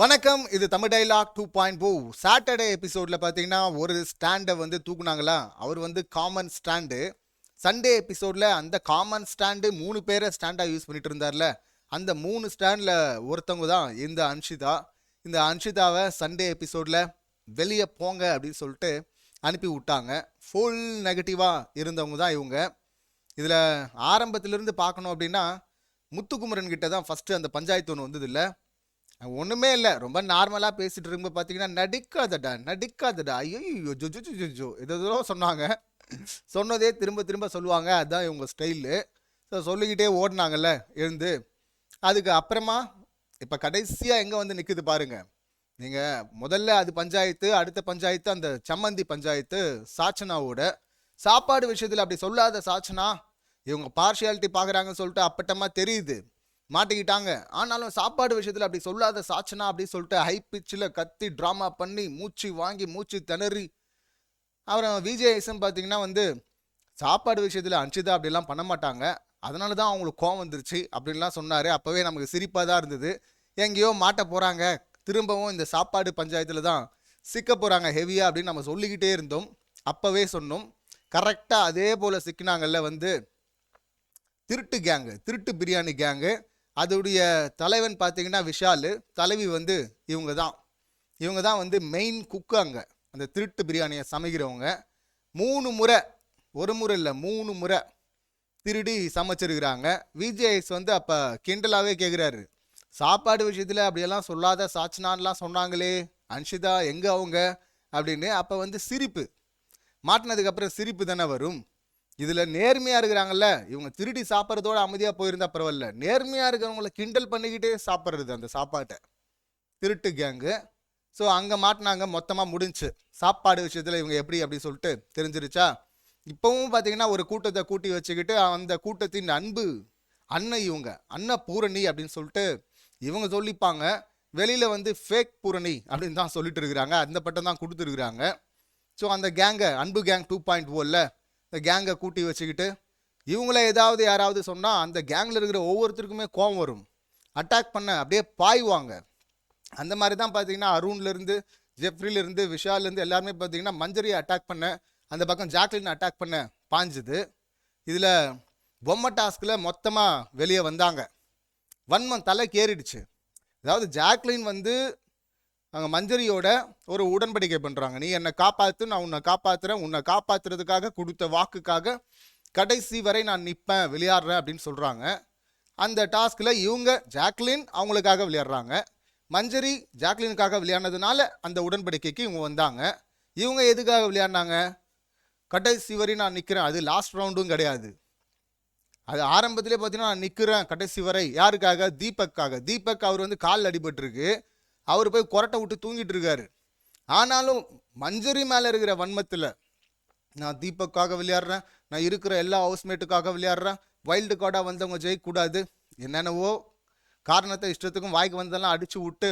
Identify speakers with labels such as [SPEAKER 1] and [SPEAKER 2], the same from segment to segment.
[SPEAKER 1] வணக்கம் இது Tamil dialogue two point போ சாட்டர்டே எபிசோடில் பார்த்தீங்கன்னா ஒரு ஸ்டாண்டை வந்து தூக்குனாங்களா? அவர் வந்து காமன் ஸ்டாண்டு சண்டே எபிசோடில் அந்த காமன் ஸ்டாண்டு மூணு பேரை ஸ்டாண்டாக யூஸ் பண்ணிட்டு இருந்தார்ல. அந்த மூணு ஸ்டாண்டில் ஒருத்தவங்க தான் இந்த அன்ஷிதா. இந்த அன்ஷிதாவை சண்டே எபிசோடில் வெளியே போங்க அப்படின்னு சொல்லிட்டு அனுப்பி விட்டாங்க. ஃபுல் நெகட்டிவாக இருந்தவங்க தான் இவங்க. இதில் ஆரம்பத்திலிருந்து பார்க்கணும் அப்படின்னா முத்துக்குமரன் கிட்ட தான் ஃபஸ்ட்டு அந்த பஞ்சாயத்து ஒன்று வந்தது இல்லை ஒன்றுமே இல்லை. ரொம்ப நார்மலாக பேசிட்டு இருக்கும்போது பார்த்தீங்கன்னா நடிக்காதடா நடிக்காதடா. ஐயோ ஜோ ஜோ ஜோ ஜோ ஏதோ சொன்னாங்க. சொன்னதே திரும்ப திரும்ப சொல்லுவாங்க. அதுதான் இவங்க ஸ்டைலு. ஸோ சொல்லிக்கிட்டே ஓடினாங்கல்ல இருந்து அதுக்கு அப்புறமா இப்போ கடைசியாக எங்கே வந்து நிற்குது பாருங்கள் நீங்கள் முதல்ல அது பஞ்சாயத்து அடுத்த பஞ்சாயத்து அந்த சம்மந்தி பஞ்சாயத்து சாச்சனாவோட சாப்பாடு விஷயத்தில் அப்படி சொல்லாத சாச்சனா இவங்க பார்ஷியாலிட்டி பார்க்குறாங்கன்னு சொல்லிட்டு அப்பட்டமாக தெரியுது. மாட்டிக்கிட்டாங்க. ஆனாலும் சாப்பாடு விஷயத்தில் அப்படி சொல்லாத சாச்சனா அப்படின்னு சொல்லிட்டு ஹை பிச்சில் கத்தி ட்ராமா பண்ணி மூச்சு வாங்கி மூச்சு திணறி அப்புறம் விஜேஎஸ்எம் பார்த்தீங்கன்னா வந்து சாப்பாடு விஷயத்தில் அன்ஷிதா அப்படிலாம் பண்ண மாட்டாங்க. அதனால தான் அவங்களுக்கு கோவம் வந்துருச்சு அப்படின்லாம் சொன்னார். அப்போவே நமக்கு சிரிப்பாக தான் இருந்தது. எங்கேயோ மாட்ட போகிறாங்க திரும்பவும் இந்த சாப்பாடு பஞ்சாயத்தில் தான் சிக்க போகிறாங்க ஹெவியாக அப்படின்னு நம்ம சொல்லிக்கிட்டே இருந்தோம். அப்போவே சொன்னோம். கரெக்டாக அதே போல் சிக்கினாங்கல்ல வந்து திருட்டு கேங்கு திருட்டு பிரியாணி கேங்கு அதோடைய தலைவன் பார்த்தீங்கன்னா விஷால் தலைவி வந்து இவங்க தான் இவங்க தான் வந்து மெயின் குக்கு அங்கே. அந்த திருட்டு பிரியாணியை சமைக்கிறவங்க. மூணு முறை ஒரு முறை இல்லை மூணு முறை திருடி சமைச்சிருக்கிறாங்க. விஜேஎஸ் வந்து அப்போ கிண்டலாகவே கேட்குறாரு சாப்பாடு விஷயத்தில் அப்படியெல்லாம் சொல்லாத சாச்சினான்லாம் சொன்னாங்களே அன்ஷிதா எங்கே அவங்க? அப்படின்னு. அப்போ வந்து சிரிப்பு. மாட்டினதுக்கப்புறம் சிரிப்பு தானே வரும். இதில் நேர்மையாக இருக்கிறாங்கல்ல இவங்க திருடி சாப்பிட்றதோட அமைதியாக போயிருந்தா பரவாயில்ல. நேர்மையாக இருக்கிறவங்கள கிண்டல் பண்ணிக்கிட்டே சாப்பிட்றது அந்த சாப்பாட்டை. திருட்டு கேங்கு ஸோ அங்கே மாட்டினாங்க மொத்தமாக முடிஞ்சுச்சு சாப்பாடு விஷயத்தில் இவங்க எப்படி அப்படி சொல்லிட்டு தெரிஞ்சிருச்சா? இப்போவும் பார்த்தீங்கன்னா ஒரு கூட்டத்தை கூட்டி வச்சுக்கிட்டு அந்த கூட்டத்தின் அன்பு அன்னை இவங்க அன்ன பூரணி அப்படின்னு சொல்லிட்டு இவங்க சொல்லிப்பாங்க. வெளியில் வந்து ஃபேக் பூரணி அப்படின்னு தான் சொல்லிட்டு இருக்கிறாங்க. அந்த பட்டம் தான் கொடுத்துருக்குறாங்க. ஸோ அந்த கேங்கை அன்பு கேங் டூ பாயிண்ட் ஓவில் இந்த கேங்கை கூட்டி வச்சுக்கிட்டு இவங்கள ஏதாவது யாராவது சொன்னால் அந்த கேங்கில் இருக்கிற ஒவ்வொருத்தருக்குமே கோவம் வரும். அட்டாக் பண்ண அப்படியே பாய்வாங்க. அந்த மாதிரி தான் பார்த்தீங்கன்னா அருண்லேருந்து ஜெஃப்ரிலேருந்து விஷால்லேருந்து எல்லாருமே பார்த்தீங்கன்னா மஞ்சரியை அட்டாக் பண்ண அந்த பக்கம் ஜாக்லின் அட்டாக் பண்ண பாஞ்சுது இதில் பொம்மை டாஸ்கில் மொத்தமாக வெளியே வந்தாங்க. வன்மம் தலை கேறிடுச்சு அதாவது ஜாக்லின் வந்து அங்கே மஞ்சரியோட ஒரு உடன்படிக்கை பண்ணுறாங்க நீ என்னை காப்பாற்று நான் உன்னை காப்பாற்றுறேன் உன்னை காப்பாற்றுறதுக்காக கொடுத்த வாக்குக்காக கடைசி வரை நான் நிற்பேன் விளையாடுறேன் அப்படின்னு சொல்கிறாங்க அந்த டாஸ்கில் இவங்க ஜாக்லின் அவங்களுக்காக விளையாடுறாங்க. மஞ்சரி ஜாக்லினுக்காக விளையாடினதுனால அந்த உடன்படிக்கைக்கு இவங்க வந்தாங்க. இவங்க எதுக்காக விளையாடினாங்க? கடைசி வரை நான் நிற்கிறேன் அது லாஸ்ட் ரவுண்டும் கிடையாது. அது ஆரம்பத்திலே பார்த்தீங்கன்னா நான் நிற்கிறேன் கடைசி வரை. யாருக்காக? தீபக்காக. தீபக் அவர் வந்து கால் அடிபட்டிருக்கு. அவர் போய் கொரட்டை விட்டு தூங்கிட்டு இருக்காரு. ஆனாலும் மஞ்சரி மேலே இருக்கிற வன்மத்தில் நான் தீபக்காக விளையாடுறேன் நான் இருக்கிற எல்லா ஹவுஸ்மேட்டுக்காக விளையாடுறேன் வைல்டு கார்டாக வந்தவங்க ஜெயிக்கக்கூடாது என்னென்னவோ காரணத்தை இஷ்டத்துக்கும் வாய்க்கு வந்தெல்லாம் அடித்து விட்டு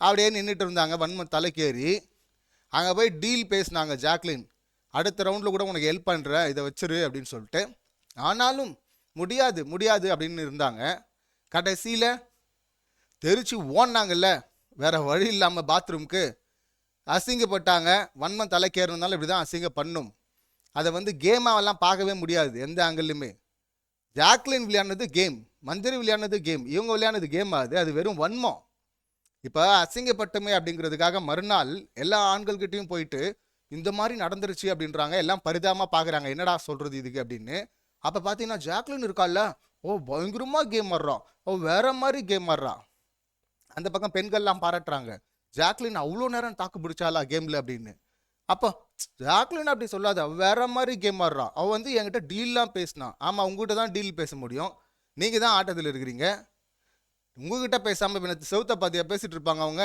[SPEAKER 1] அப்படியே நின்றுட்டு இருந்தாங்க வன்மம் தலைக்கேறி. அங்கே போய் டீல் பேசினாங்க ஜாக்லின் அடுத்த ரவுண்டில் கூட உனக்கு ஹெல்ப் பண்ணுறேன் இதை வச்சிரு அப்படின்னு சொல்லிட்டு. ஆனாலும் முடியாது முடியாது அப்படின்னு இருந்தாங்க. கடைசியில் தெரிச்சு ஓடினாங்கல்ல வேற வழி இல்லாமல் பாத்ரூம்க்கு அசிங்கப்பட்டாங்க. வன்மம் தலைக்கேறதுனால இப்படி தான் அசிங்கம் பண்ணும். அதை வந்து கேமாவெல்லாம் பார்க்கவே முடியாது. எந்த ஆங்கிள்லையுமே ஜாக்லின் விளையாடுனது கேம் மந்திரி விளையாடுனது கேம் இவங்க விளையாடுனது கேம் அது அது வெறும் வன்மம். இப்போ அசிங்கப்பட்டமே அப்படிங்கிறதுக்காக மறுநாள் எல்லா ஆண்கள்கிட்டையும் போயிட்டு இந்த மாதிரி நடந்துருச்சு அப்படின்றாங்க. எல்லாம் பரிதாபமாக பார்க்குறாங்க என்னடா சொல்கிறது இதுக்கு? அப்படின்னு. அப்போ பார்த்தீங்கன்னா ஜாக்லின் இருக்கால்ல ஓ பயங்கரமாக கேம் ஆடுறான். ஓ வேற மாதிரி கேம் ஆடுறான். அந்த பக்கம் பெண்கள்லாம் பாராட்டுறாங்க. ஜாக்லின் அவ்வளோ நேரம் தாக்கு பிடிச்சாலா கேமில் அப்படின்னு. அப்போ ஜாக்லின் அப்படி சொல்லாத வேற மாதிரி கேம் ஆடுறான் அவன் வந்து என்கிட்ட டீல்லாம் பேசினான் ஆமாம் உங்ககிட்ட தான் டீல் பேச முடியும். நீங்கள் தான் ஆட்டத்தில் இருக்கிறீங்க. உங்ககிட்ட பேசாமல் இப்போ செவுத்த பாத்தியா பேசிட்டு இருப்பாங்க அவங்க?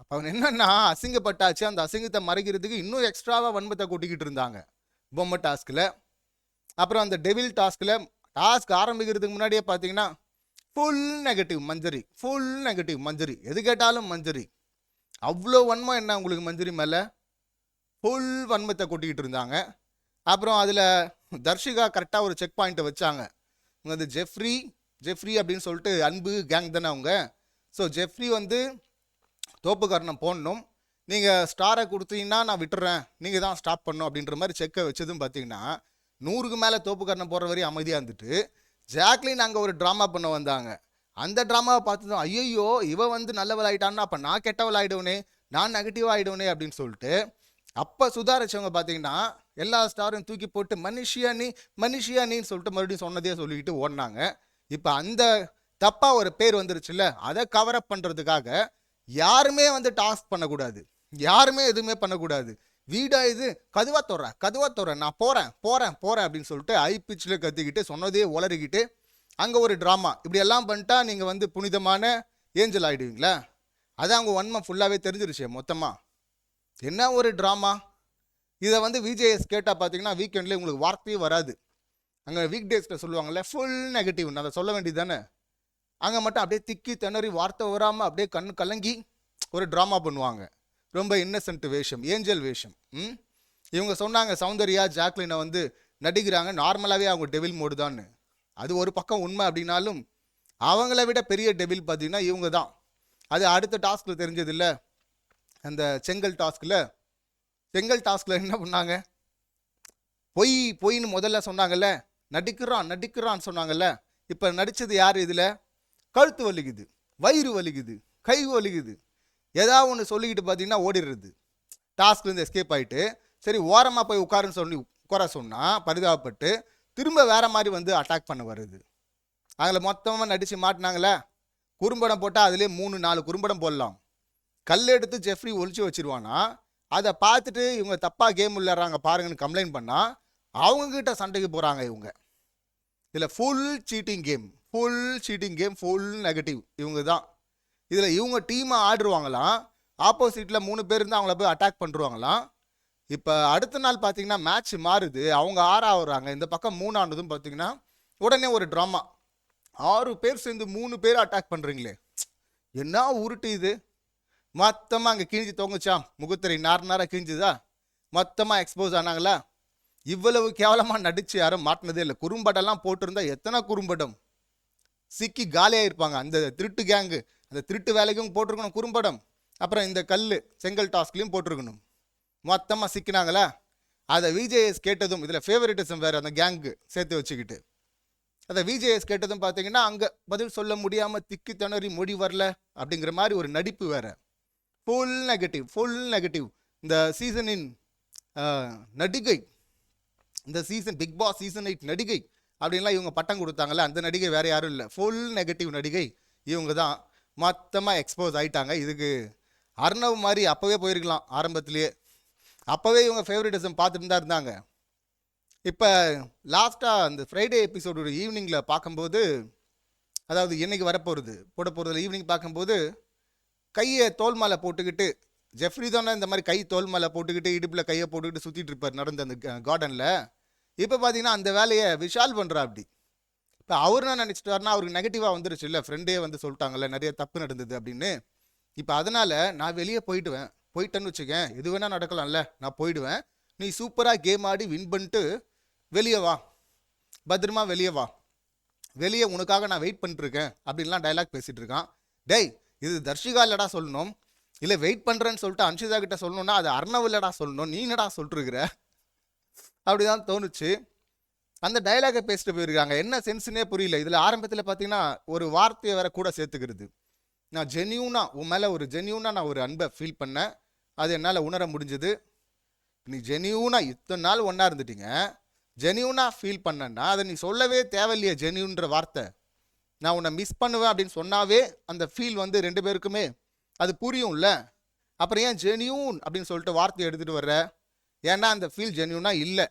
[SPEAKER 1] அப்போ அவன் என்னன்னா அசிங்கப்பட்டாச்சு. அந்த அசிங்கத்தை மறைக்கிறதுக்கு இன்னும் எக்ஸ்ட்ராவாக வன்மத்தை கூட்டிக்கிட்டு இருந்தாங்க. பொம்மை டாஸ்கில் அப்புறம் அந்த டெவில் டாஸ்கில் டாஸ்க் ஆரம்பிக்கிறதுக்கு முன்னாடியே பார்த்தீங்கன்னா full negative Manjari full negative Manjari. எது கேட்டாலும் மஞ்சரி. அவ்வளோ வன்மம் என்ன உங்களுக்கு மஞ்சரி மேலே? ஃபுல் வன்மத்தை கொட்டிக்கிட்டு இருந்தாங்க. அப்புறம் அதில் தர்ஷிகா கரெக்டாக ஒரு செக் பாயிண்ட்டை வச்சாங்க. இவங்க வந்து ஜெஃப்ரி ஜெஃப்ரி அப்படின்னு சொல்லிட்டு அன்பு கேங் தானே அவங்க. ஸோ ஜெஃப்ரி வந்து தோப்புக்கரணம் போடணும். நீங்கள் ஸ்டாரை கொடுத்தீங்கன்னா நான் விட்டுறேன். நீங்கள் தான் ஸ்டாப் பண்ணணும் அப்படின்ற மாதிரி செக்கை வச்சதும் பார்த்தீங்கன்னா நூறுக்கு மேலே தோப்புக்கரணம் போடுற வரையும் அமைதியாக இருந்துட்டு ஜாக்லின் அங்கே ஒரு ட்ராமா பண்ண வந்தாங்க. அந்த ட்ராமாவை பார்த்ததும் ஐயோ இவ வந்து நல்லவள் ஆயிட்டான்னா அப்போ நான் கெட்டவள் ஆயிடுவனே நான் நெகட்டிவ் ஆகிடுவனே அப்படின்னு சொல்லிட்டு அப்போ சுதாரிச்சவங்க பார்த்தீங்கன்னா எல்லா ஸ்டாரும் தூக்கி போட்டு மனுஷியா நீ மனுஷியா நீன்னு சொல்லிட்டு மறுபடியும் சொன்னதே சொல்லிக்கிட்டு ஓடினாங்க. இப்போ அந்த தப்பாக ஒரு பேர் வந்துருச்சுல்ல அதை கவர் அப் பண்ணுறதுக்காக யாருமே வந்து டாஸ்க் பண்ணக்கூடாது. யாருமே எதுவுமே பண்ணக்கூடாது. வீடா இது? கதுவா தோற கதுவா தோற நான் போறேன் போறேன் போறேன் அப்படின்னு சொல்லிட்டு ஐ பிச்சில் கத்திக்கிட்டு சொன்னதே உளறிக்கிட்டு அங்கே ஒரு ட்ராமா இப்படி எல்லாம் பண்ணிட்டா நீங்கள் வந்து புனிதமான ஏஞ்சல் ஆகிடுவீங்களா அதான் அவங்க உண்மை ஃபுல்லாகவே தெரிஞ்சிருச்சு மொத்தமாக என்ன ஒரு ட்ராமா இதை வந்து விஜேஎஸ் கேட்டால் பார்த்தீங்கன்னா வீக்கெண்ட்லேயே உங்களுக்கு வார்த்தையே வராது. அங்கே வீக் டேஸில் சொல்லுவாங்கல்ல ஃபுல் நெகட்டிவ் நான் அதை சொல்ல வேண்டியது தானே அங்கே மட்டும் அப்படியே திக்கி திணறி வார்த்தை வராமல் அப்படியே கண் கலங்கி ஒரு ட்ராமா பண்ணுவாங்க. ரொம்ப இன்னசென்ட் வேஷம் ஏஞ்சல் வேஷம். ம்? இவங்க சொன்னாங்க சௌந்தர்யா ஜாக்லினை வந்து நடிக்கிறாங்க நார்மலாகவே அவங்க டெவில் மோடு தான் அது ஒரு பக்கம் உண்மை அப்படின்னாலும் அவங்கள விட பெரிய டெவில் பார்த்தீங்கன்னா இவங்க தான். அது அடுத்த டாஸ்கில் தெரிஞ்சதில்ல. அந்த செங்கல் டாஸ்கில் செங்கல் டாஸ்கில் என்ன பண்ணாங்க? பொய் பொய்ன்னு முதல்ல சொன்னாங்கல்ல நடிக்கிறான் நடிக்கிறான்னு சொன்னாங்கல்ல. இப்போ நடித்தது யார் இதில்? கழுத்து வலிக்குது வயிறு வலிக்குது கை வலிக்குது. ஏதாவது ஒன்று சொல்லிக்கிட்டு பார்த்தீங்கன்னா ஓடிடுறது. டாஸ்க்லேருந்து எஸ்கேப் ஆகிட்டு சரி ஓரமாக போய் உட்காருன்னு சொல்லி உட்கார சொன்னால் பரிதாபப்பட்டு திரும்ப வேறு மாதிரி வந்து அட்டாக் பண்ண வருது அதில் மொத்தமாக நடித்து மாட்டினாங்களே குறும்படம் போட்டால் அதுலேயே மூணு நாலு குறும்படம் போடலாம். கல் எடுத்து ஜெஃப்ரி ஒழிச்சு வச்சிருவானா அதை பார்த்துட்டு இவங்க தப்பாக கேம் விளையாடுறாங்க பாருங்கன்னு கம்ப்ளைண்ட் பண்ணால் அவங்கக்கிட்ட சண்டைக்கு போகிறாங்க இவங்க. இதில் full cheating game full cheating game full negative இவங்க தான் இதில் இவங்க டீமை ஆடுருவாங்களாம். ஆப்போசிட்டில் மூணு பேர் இருந்து அவங்கள போய் அட்டாக் பண்ணுருவாங்களாம் இப்போ அடுத்த நாள் பார்த்தீங்கன்னா மேட்ச் மாறுது. அவங்க ஆறாகிறாங்க இந்த பக்கம் மூணாண்டதும் பார்த்தீங்கன்னா உடனே ஒரு ட்ராமா ஆறு பேர் சேர்ந்து மூணு பேர் அட்டாக் பண்ணுறீங்களே என்ன உருட்டு இது? மொத்தமாக அங்கே கிழிஞ்சு தொங்குச்சா? முகுத்தரை நார் நாராக கிழிஞ்சுதா? மொத்தமாக எக்ஸ்போஸ் ஆனாங்களா? இவ்வளவு கேவலமாக நடிச்சு யாரும் மாட்டினதே இல்லை. குறும்படம்லாம் போட்டிருந்தா எத்தனை குறும்படம்? சிக்கி காலியாக இருப்பாங்க அந்த திருட்டு கேங்கு அந்த திருட்டு வேலைக்கும் போட்டிருக்கணும் குறும்படம். அப்புறம் இந்த கல் செங்கல் டாஸ்க்லையும் போட்டிருக்கணும். மொத்தமாக சிக்கினாங்களா? அதை விஜேஎஸ் கேட்டதும் இதில் ஃபேவரட்டிசம் வேறு அந்த கேங்கு சேர்த்து வச்சுக்கிட்டு. அதை விஜேஎஸ் கேட்டதும் பார்த்தீங்கன்னா அங்கே பதில் சொல்ல முடியாமல் திக்கி திணறி மொழி வரல அப்படிங்கிற மாதிரி ஒரு நடிப்பு வேறு. ஃபுல் நெகட்டிவ் ஃபுல் நெகட்டிவ் இந்த சீசனின் நடிகை இந்த season Bigg Boss season eight நடிகை அப்படின்லாம் இவங்க பட்டம் கொடுத்தாங்கல்ல அந்த நடிகை வேறு யாரும் இல்லை. ஃபுல் நெகட்டிவ் நடிகை இவங்க தான். மொத்தமாக எக்ஸ்போஸ் ஆகிட்டாங்க இதுக்கு அர்ணவ் மாதிரி அப்போவே போயிருக்கலாம் ஆரம்பத்துலேயே. அப்போவே இவங்க ஃபேவரட்டிசம் பார்த்துட்டு தான் இருந்தாங்க. இப்போ லாஸ்ட்டாக அந்த ஃப்ரைடே எபிசோடு ஈவினிங்கில் பார்க்கும்போது அதாவது இன்னைக்கு வரப்போகிறது போட போகிறதுல ஈவினிங் பார்க்கும்போது கையை தோல் மாலை போட்டுக்கிட்டு ஜெஃப்ரி தானே இந்த மாதிரி கை தோல் மாலை போட்டுக்கிட்டு இடுப்பில் கையை போட்டுக்கிட்டு சுற்றிட்டு இருப்பார் நடந்த அந்த கார்டனில் இப்போ பார்த்தீங்கன்னா அந்த வேலையை விஷால் பண்ணுறா அப்படி. இப்போ அவர் என்ன நினச்சிட்டாருன்னா அவருக்கு நெகட்டிவாக வந்துருச்சு. இல்லை ஃப்ரெண்டே வந்து சொல்லிட்டாங்கல்ல நிறைய தப்பு நடந்தது அப்படின்னு. இப்போ அதனால் நான் வெளியே போயிடுவேன். போயிட்டேன்னு வச்சுக்கேன். எது வேணால் நடக்கலாம்ல நான் போயிடுவேன். நீ சூப்பராக கேம் ஆடி வின் பண்ணிட்டு வெளியே வா. பத்திரமா வெளியே வா. வெளியே உனக்காக நான் வெயிட் பண்ணிட்டுருக்கேன் அப்படின்லாம் டைலாக் பேசிகிட்டு இருக்கான். டேய் இது தர்ஷிகா இல்லடா சொல்லணும். இல்லை வெயிட் பண்ணுறேன்னு சொல்லிட்டு அன்ஷிதா கிட்ட சொல்லணும்னா அது அர்ணவ் இல்லடா சொல்லணும். நீ என்னடா சொல்லிட்டுருக்குற அப்படிதான் தோணுச்சு. அந்த டைலாகை பேசிட்டு போயிருக்காங்க. என்ன சென்ஸ்னே புரியல. இதில் ஆரம்பத்தில் பார்த்தீங்கன்னா ஒரு வார்த்தையை வேற கூட சேர்த்துக்கிறது. நான் ஜென்யூனாக உன் மேலே ஒரு ஜென்யூனாக நான் ஒரு அன்பை ஃபீல் பண்ணேன். அது என்னால் உணர முடிஞ்சது. நீ ஜென்யூனாக இத்தனை நாள் ஒன்றா இருந்துட்டீங்க. ஜென்யூனாக ஃபீல் பண்ணேன்னா அதை நீ சொல்லவே தேவையில்லையே ஜென்யூன்ற வார்த்தை. நான் உன்னை மிஸ் பண்ணுவேன் அப்படின்னு சொன்னாவே அந்த ஃபீல் வந்து ரெண்டு பேருக்குமே அது புரியும்ல. அப்புறம் ஏன் ஜென்யூன் அப்படின்னு சொல்லிட்டு வார்த்தையை எடுத்துகிட்டு வர்ற? ஏன்னா அந்த ஃபீல் ஜென்யூனாக இல்லை.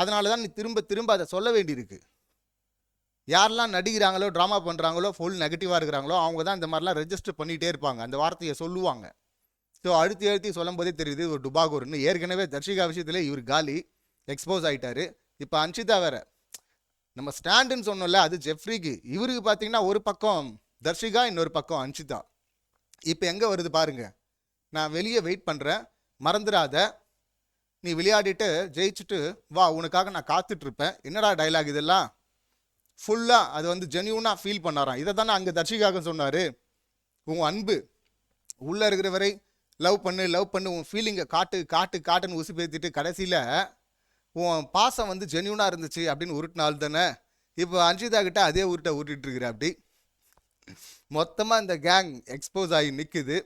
[SPEAKER 1] அதனால தான் நீ திரும்ப திரும்ப அதை சொல்ல வேண்டியிருக்கு. யாரெல்லாம் நடிக்கிறாங்களோ ட்ராமா பண்ணுறாங்களோ ஃபுல் நெகட்டிவாக இருக்கிறாங்களோ அவங்க தான் இந்த மாதிரிலாம் ரெஜிஸ்டர் பண்ணிகிட்டே இருப்பாங்க. அந்த வார்த்தையை சொல்லுவாங்க. ஸோ அழுத்தி அழுத்தி சொல்லும் போதே தெரியுது ஒரு டுபாகூர்னு ஏற்கனவே தர்ஷிகா விஷயத்தில் இவர் காலி எக்ஸ்போஸ் ஆகிட்டார் இப்போ அன்ஷிதா வேற. நம்ம ஸ்டாண்டுன்னு சொன்னோம்ல அது ஜெஃப்ரிக்கு. இவருக்கு பார்த்தீங்கன்னா ஒரு பக்கம் தர்ஷிகா இன்னொரு பக்கம் அன்ஷிதா. இப்போ எங்கே வருது பாருங்க. நான் வெளியே வெயிட் பண்ணுறேன் மறந்துடாத. நீ விளையாடிட்டு ஜெயிச்சுட்டு வா உனக்காக நான் காத்துட்ருப்பேன். என்னடா டைலாக் இதெல்லாம்? ஃபுல்லாக அது வந்து ஜென்யூனாக ஃபீல் பண்ணாராம். இதை தானே அங்கே தர்ஷிகாக சொன்னார். உன் அன்பு உள்ளே இருக்கிற வரை லவ் பண்ணு லவ் பண்ணு உன் ஃபீலிங்கை காட்டு காட்டு காட்டுன்னு உசு பேத்திட்டு கடைசியில் உன் பாசம் வந்து ஜென்யூனாக இருந்துச்சு அப்படின்னு உருட்டினால் தானே. இப்போ அஞ்சிதா கிட்ட அதே உருட்டை உருட்டிட்டு இருக்கிற அப்படி மொத்தமாக இந்த கேங் எக்ஸ்போஸ் ஆகி நிற்குது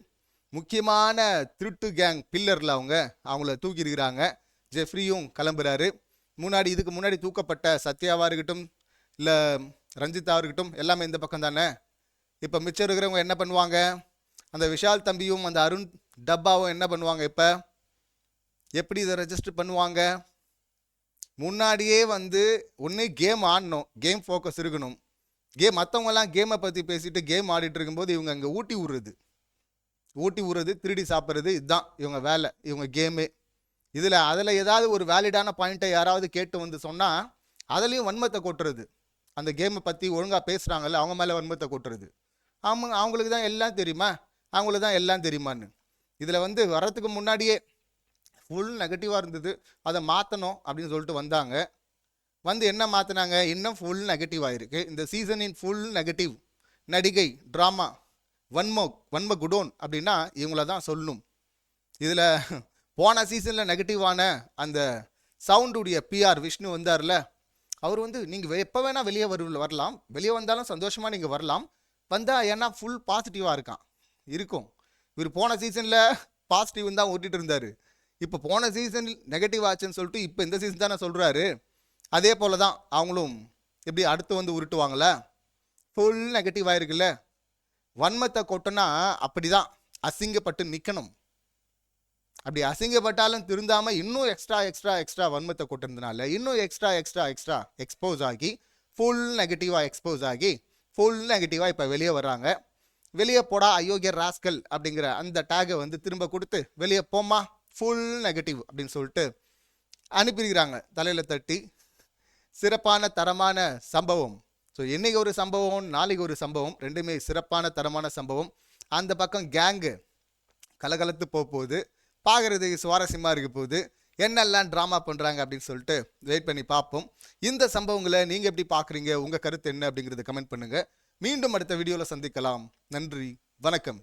[SPEAKER 1] முக்கியமான திருட்டு கேங் பில்லரில் அவங்க அவங்கள தூக்கியிருக்கிறாங்க. ஜெஃப்ரியும் கிளம்புறாரு. முன்னாடி இதுக்கு முன்னாடி தூக்கப்பட்ட சத்யாவாக இருக்கட்டும் இல்லை ரஞ்சித்தாக இருக்கட்டும் எல்லாமே இந்த பக்கம் தானே? இப்போ மிச்சம் இருக்கிறவங்க என்ன பண்ணுவாங்க? அந்த விஷால் தம்பியும் அந்த அருண் டப்பாவும் என்ன பண்ணுவாங்க இப்போ? எப்படி இதை ரெஜிஸ்டர் பண்ணுவாங்க? முன்னாடியே வந்து ஒன்று கேம் ஆடணும் கேம் ஃபோக்கஸ் இருக்கணும். கேம் மற்றவங்கலாம் கேமை பற்றி பேசிட்டு கேம் ஆடிட்டு இருக்கும்போது இவங்க அங்கே ஊட்டி விடுறது. ஊட்டி விடுறது திருடி சாப்பிட்றது இதுதான் இவங்க வேலை இவங்க கேமு இதில் அதில் ஏதாவது ஒரு வேலிடான பாயிண்ட்டை யாராவது கேட்டு வந்து சொன்னால் அதுலேயும் வன்மத்தை கொட்டுறது. அந்த கேமை பற்றி ஒழுங்காக பேசுகிறாங்கல்ல அவங்க மேலே வன்மத்தை கொட்டுறது. அவங்க அவங்களுக்கு தான் எல்லாம் தெரியுமா? அவங்களுக்கு தான் எல்லாம் தெரியுமான்னு. இதில் வந்து வர்றதுக்கு முன்னாடியே ஃபுல் நெகட்டிவாக இருந்தது. அதை மாற்றணும் அப்படின்னு சொல்லிட்டு வந்தாங்க. வந்து என்ன மாற்றினாங்க இன்னும் ஃபுல் நெகட்டிவ் ஆயிருக்கு இந்த சீசனின் ஃபுல் நெகட்டிவ் நடிகை ட்ராமா வன்மோ வன்ம குடோன் அப்படின்னா இவங்கள தான் சொல்லணும் இதில் போன சீசனில் நெகட்டிவான அந்த சவுண்டுடைய பிஆர் விஷ்ணு வந்தார்ல அவர் வந்து நீங்கள் எப்போ வேணால் வெளியே வரு வரலாம். வெளியே வந்தாலும் சந்தோஷமாக நீங்கள் வரலாம். வந்தால் ஏன்னா ஃபுல் பாசிட்டிவாக இருக்கான். இருக்கும். இவர் போன சீசனில் பாசிட்டிவ் தான் ஓட்டிகிட்டு இருந்தார். இப்போ போன சீசன் நெகட்டிவ் ஆச்சுன்னு சொல்லிட்டு இப்போ இந்த சீசன் தானே சொல்கிறாரு அதே போல தான் அவங்களும் எப்படி அடுத்து வந்து உருட்டுவாங்களே ஃபுல் நெகட்டிவ் ஆயிருக்குல்ல? வன்மத்தை கொட்டுனா அப்படிதான். அசிங்கப்பட்டு நிற்கணும் அப்படி அசிங்கப்பட்டாலும் திருந்தாமல் இன்னும் எக்ஸ்ட்ரா எக்ஸ்ட்ரா எக்ஸ்ட்ரா வன்மத்தை கொட்டுறதுனால இன்னும் எக்ஸ்ட்ரா எக்ஸ்ட்ரா எக்ஸ்ட்ரா எக்ஸ்போஸ் ஆகி ஃபுல் நெகட்டிவாக எக்ஸ்போஸ் ஆகி ஃபுல் நெகட்டிவாக இப்போ வெளியே வர்றாங்க. வெளியே போடா அயோக்கியர் ராஸ்கல் அப்படிங்கிற அந்த டேகை வந்து திரும்ப கொடுத்து வெளியே போம்மா ஃபுல் நெகட்டிவ் அப்படின்னு சொல்லிட்டு அனுப்பியிருக்கிறாங்க. தலையில் தட்டி. சிறப்பான தரமான சம்பவம். ஸோ இன்றைக்கி ஒரு சம்பவம் நாளைக்கு ஒரு சம்பவம் ரெண்டுமே சிறப்பான தரமான சம்பவம். அந்த பக்கம் கேங்கு கலகலத்து போக போகுது பார்க்குறதுக்கு சுவாரஸ்யமாக இருக்க போகுது. என்னெல்லாம் ட்ராமா பண்ணுறாங்க அப்படின்னு சொல்லிட்டு வெயிட் பண்ணி பார்ப்போம். இந்த சம்பவங்களை நீங்கள் எப்படி பார்க்குறீங்க உங்கள் கருத்து என்ன அப்படிங்கிறத கமெண்ட் பண்ணுங்கள் மீண்டும் அடுத்த வீடியோவில் சந்திக்கலாம். நன்றி. வணக்கம்.